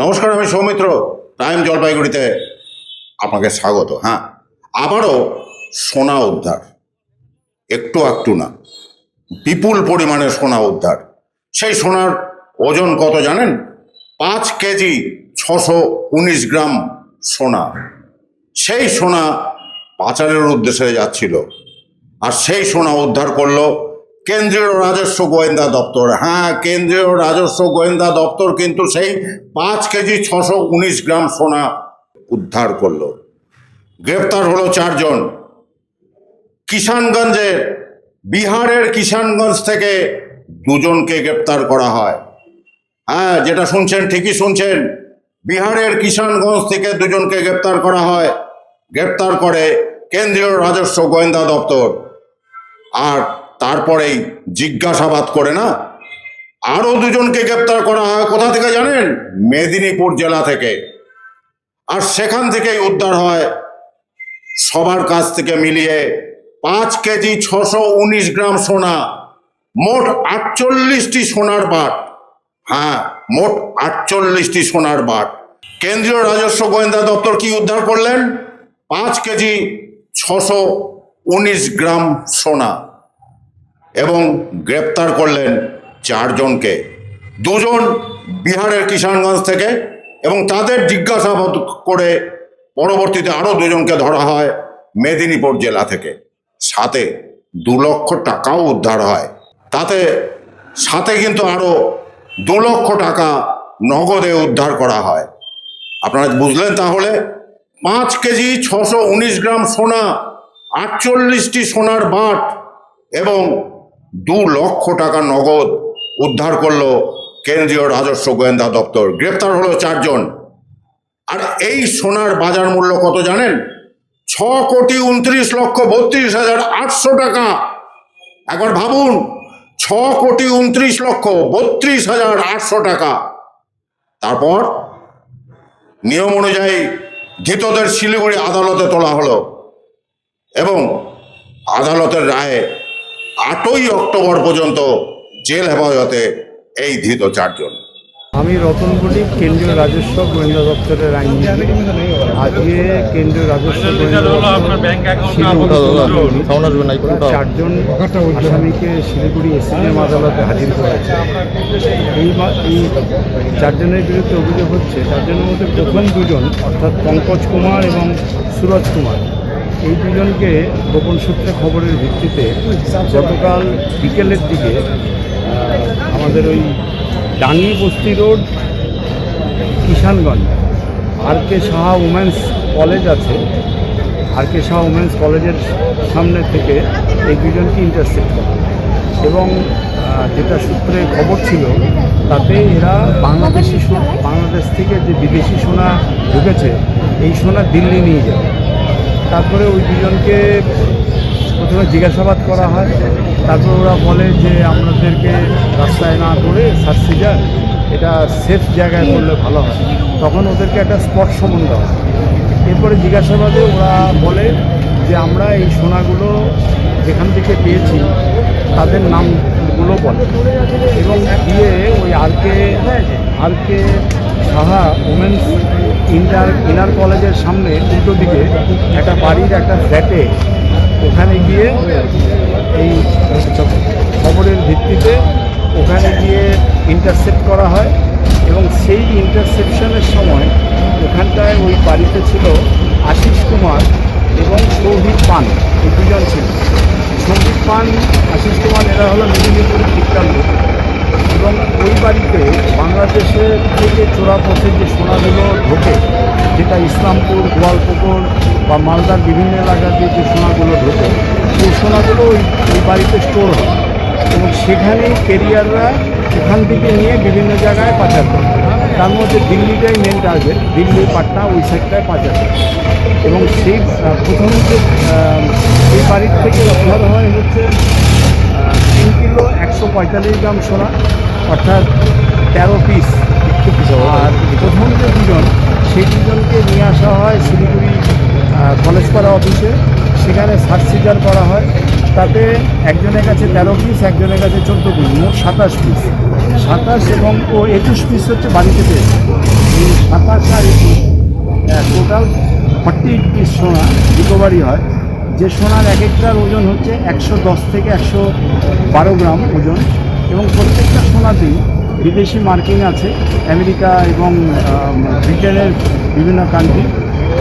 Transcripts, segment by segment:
নমস্কার, আমি সৌমিত্র, টাইম জলপাইগুড়িতে আপনাকে স্বাগত হ্যাঁ। আবারও সোনা উদ্ধার, একটু একটু না, বিপুল পরিমাণে সোনা উদ্ধার। সেই সোনার ওজন কত জানেন? পাঁচ কেজি ছশো উনিশ গ্রাম সোনা। সেই সোনা পাচারের উদ্দেশ্যে যাচ্ছিল, আর সেই সোনা উদ্ধার করল কেন্দ্রীয় রাজস্ব গোয়েন্দা দপ্তর। হ্যাঁ কেন্দ্রীয় রাজস্ব গোয়েন্দা দপ্তর কিন্তু সেই পাঁচ কেজি ছশো উনিশ গ্রাম সোনা উদ্ধার করল। গ্রেপ্তার হলো চারজন। কিষানগঞ্জে, বিহারের কিষানগঞ্জ থেকে দুজনকে গ্রেপ্তার করা হয়। হ্যাঁ যেটা শুনছেন ঠিকই শুনছেন। বিহারের কিষানগঞ্জ থেকে দুজনকে গ্রেপ্তার করা হয়। গ্রেপ্তার করে কেন্দ্রীয় রাজস্ব গোয়েন্দা দপ্তর। আর তারপরেই জিজ্ঞাসাবাদ করে না? আরও দুজনকে গ্রেপ্তার করা হয়। কোথা থেকে জানেন? মেদিনীপুর জেলা থেকে। আর সেখান থেকেই উদ্ধার হয়। সবার কাছ থেকে মিলিয়ে পাঁচ কেজি ছশো উনিশ গ্রাম সোনা। মোট আটচল্লিশটি সোনার বাট। হ্যাঁ মোট আটচল্লিশটি সোনার বাট। কেন্দ্রীয় রাজস্ব গোয়েন্দা দপ্তর কি উদ্ধার করলেন? পাঁচ কেজি ছশো উনিশ গ্রাম সোনা। এবং গ্রেপ্তার করলেন চারজনকে। দুজন বিহারের কিষাণগঞ্জ থেকে এবং তাদের জিজ্ঞাসাবাদ করে পরবর্তীতে আরও দুজনকে ধরা হয় মেদিনীপুর জেলা থেকে। সাথে দু লক্ষ টাকাও উদ্ধার হয়। তাতে, সাথে কিন্তু আরও দু লক্ষ টাকা নগদে উদ্ধার করা হয়। আপনারা বুঝলেন তাহলে? পাঁচ কেজি ছশো উনিশ গ্রাম সোনা, আটচল্লিশটি সোনার বাট এবং দু লক্ষ টাকা নগদ উদ্ধার করল কেন্দ্রীয় রাজস্ব গোয়েন্দা দপ্তর। গ্রেপ্তার হলো চারজন। আর এই সোনার বাজার মূল্য কত জানেন? ছ কোটি উনত্রিশ লক্ষ বত্রিশ হাজার আটশো টাকা। একবার ভাবুন, ছ কোটি উনত্রিশ লক্ষ বত্রিশ হাজার আটশো টাকা। তারপর নিয়ম অনুযায়ী ধৃতদের শিলিগুড়ি আদালতে তোলা হলো এবং আদালতের রায়ে আটই অক্টোবর পর্যন্ত জেল হেফাজতে এই ধৃত চারজন। আমি রতন রতনগুলি কেন্দ্রীয় রাজস্ব গোয়েন্দা দপ্তরের আইনজীবী। আজকে কেন্দ্রীয় রাজস্ব চারজন আসামিকে শিলিগুড়ি এসিএম আদালতে হাজির করেছে। এই চারজনের বিরুদ্ধে অভিযোগ হচ্ছে, চারজনের মধ্যে প্রথম দুজন, অর্থাৎ পঙ্কজ কুমার এবং সুরজ কুমার। এই দুজনকে গোপন সূত্রে খবরের ভিত্তিতে গতকাল বিকেলের দিকে আমাদের ওই Dangi Basti road, Kishanganj, R K Saha women's college আছে, আর কে সাহা উমেন্স কলেজের সামনে থেকে এই দুজনকে ইন্টারসেপ্ট করে এবং যেটা সূত্রে খবর ছিল, তাতে এরা বাংলাদেশি বাংলাদেশ থেকে যে বিদেশি সোনা ঢুকেছে, এই সোনা দিল্লি নিয়ে যাবে তারপরে ওই দুজনকে প্রথমে জিজ্ঞাসাবাদ করা হয়। তারপর ওরা বলে যে আমাদেরকে রাস্তায় না করে সার্সিজার এটা সেফ জায়গায় করলে ভালো হয়। তখন ওদেরকে একটা স্পট সমন দেওয়া হয়। এরপরে জিজ্ঞাসাবাদে ওরা বলে যে আমরা এই সোনাগুলো যেখান থেকে পেয়েছি, তাদের নামগুলো বলে। এবং দিয়ে ওই R K R K Saha women's inter inner কলেজের সামনে উল্টো দিকে একটা বাড়ির একটা ফ্ল্যাটে ওখানে গিয়ে এই খবরের ভিত্তিতে ওখানে গিয়ে ইন্টারসেপ্ট করা হয় এবং সেই ইন্টারসেপশনের সময় ওখানটায় ওই বাড়িতে ছিল আশিস কুমার এবং সৌভিক পান এই দুজন ছিল সৌভিক পান আশিস কুমার এরা হলো মেদিনীপুরের ঠিকঠাক লোক এবং ওই বাড়িতে বাংলাদেশের থেকে চোরা পথে যে সোনাগুলো ঢোকে, যেটা ইসলামপুর, গোয়ালপুকুর বা মালদার বিভিন্ন এলাকা দিয়ে যে সোনাগুলো ঢোকে, সেই সোনাগুলো ওই বাড়িতে স্টোর হয়। এবং সেখানেই কেরিয়াররা ওখান থেকে নিয়ে বিভিন্ন জায়গায় পাচার করে। তার মধ্যে দিল্লিটাই মেন টার্গেট দিল্লি, পাটনা ওই সাইডটায় পাচার করে। এবং সেই প্রথম যে এই বাড়ির থেকে উদ্ধার হয় হচ্ছে তিন কিলো একশো পঁয়তাল্লিশ গ্রাম সোনা, অর্থাৎ তেরো পিস আর প্রথম যে দুজন সেই দুজনকে নিয়ে আসা হয় শিলিগুড়ি আহ, কলেজপাড়া অফিসে সেখানে সার্চ সিজার করা হয়। তাতে একজনের কাছে তেরো পিস একজনের কাছে চোদ্দ পিস মোট সাতাশ পিস সাতাশ এবং ও একুশ পিস হচ্ছে বাড়িতে পেয়েছে এই ফর্টি এইট পিস সোনা রিকভারি হয়। যে সোনার এক একটার ওজন হচ্ছে একশো দশ থেকে একশো বারো গ্রাম ওজন। এবং প্রত্যেকটা সোনাতেই বিদেশি মার্কিং আছে, আমেরিকা এবং ব্রিটেনের বিভিন্ন কান্ট্রি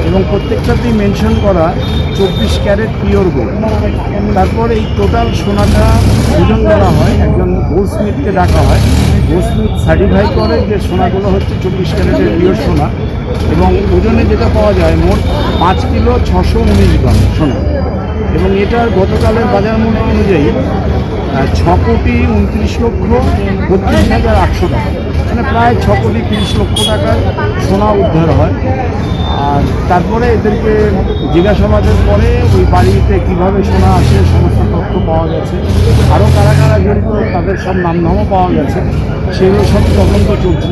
এবং প্রত্যেকটাতেই মেনশন করা চব্বিশ ক্যারেট পিওর গোল্ড তারপর এই টোটাল সোনাটা ওজন করা হয়, একজন গোল্ড স্মিথকে ডাকা হয়। গোল্ড স্মিথ সার্টিফাই করে যে সোনাগুলো হচ্ছে চব্বিশ ক্যারেটের পিওর সোনা, এবং ওজনে যেটা পাওয়া যায় মোট পাঁচ কিলো ছশো উনিশ গ্রাম সোনা। এবং এটার গতকালের বাজার মূল্য অনুযায়ী ছ কোটি উনত্রিশ লক্ষ বত্রিশ হাজার আটশো টাকা। মানে প্রায় ছ কোটি তিরিশ লক্ষ টাকার সোনা উদ্ধার হয়। আর তারপরে এদেরকে জিজ্ঞাসাবাদের পরে ওই বাড়িতে কীভাবে সোনা আসে, সমস্ত তথ্য পাওয়া গেছে। আরও কারা কারা জড়িত, তাদের সব নামধামও পাওয়া গেছে। সেগুলো সব তদন্ত চলছে।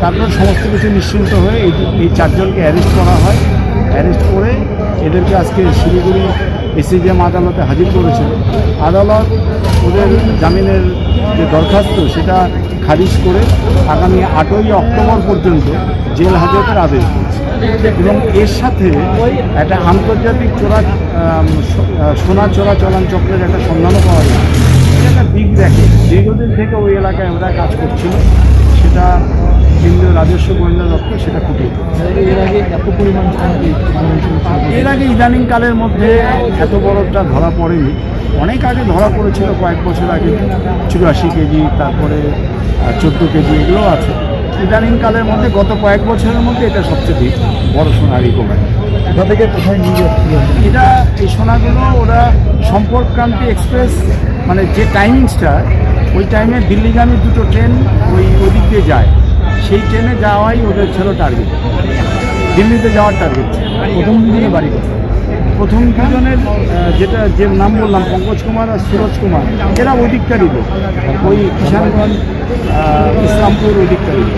তারপর সমস্ত কিছু নিশ্চিন্ত হয়ে এই চারজনকে অ্যারেস্ট করা হয়। অ্যারেস্ট করে এদেরকে আজকে শিলিগুড়ি এসিজিএম আদালতে হাজির করেছিল আদালত ওদের জামিনের যে দরখাস্ত, সেটা খারিজ করে আগামী আটই অক্টোবর পর্যন্ত জেল হাজতের আদেশ এবং এর সাথে একটা আন্তর্জাতিক চোরা সোনা চোরাচালান চক্রের একটা সন্ধানও পাওয়া যায়। একটা বিগ র্যাকেট দীর্ঘদিন থেকে ওই এলাকায় ওরা কাজ করছিল সেটা কেন্দ্রীয় রাজস্ব গোয়েন্দা দপ্তর সেটা ফুটিয়ে এর আগে এত পরিমাণ এর আগে ইদানিং কালের মধ্যে এত বড়টা ধরা পড়েনি। অনেক আগে ধরা পড়েছিল কয়েক বছর আগে। চুরাশি কেজি তারপরে চোদ্দ কেজি এগুলো আছে। ইদানিং কালের মধ্যে গত কয়েক বছরের মধ্যে এটা সবচেয়ে বড় সোনা রিকভারি কোথা থেকে কোথায় নিয়ে যাচ্ছি? এটা এই সোনাগুলো ওরা সম্পর্কক্রান্তি এক্সপ্রেস মানে যে টাইমিংসটা ওই টাইমে দিল্লিগামী দুটো ট্রেন ওই ওদিক দিয়ে যায়। সেই ট্রেনে যাওয়াই ওদের ছিল টার্গেট। দিল্লিতে যাওয়ার টার্গেট প্রথম দুজনে বাড়ি? প্রথম দুজনের যেটা, যে নাম বললাম, পঙ্কজ কুমার আর সুরজ কুমার, এরা ওই দিকটা লোক ওই কিষানগঞ্জ ইসলামপুর ওই দিকটা লোক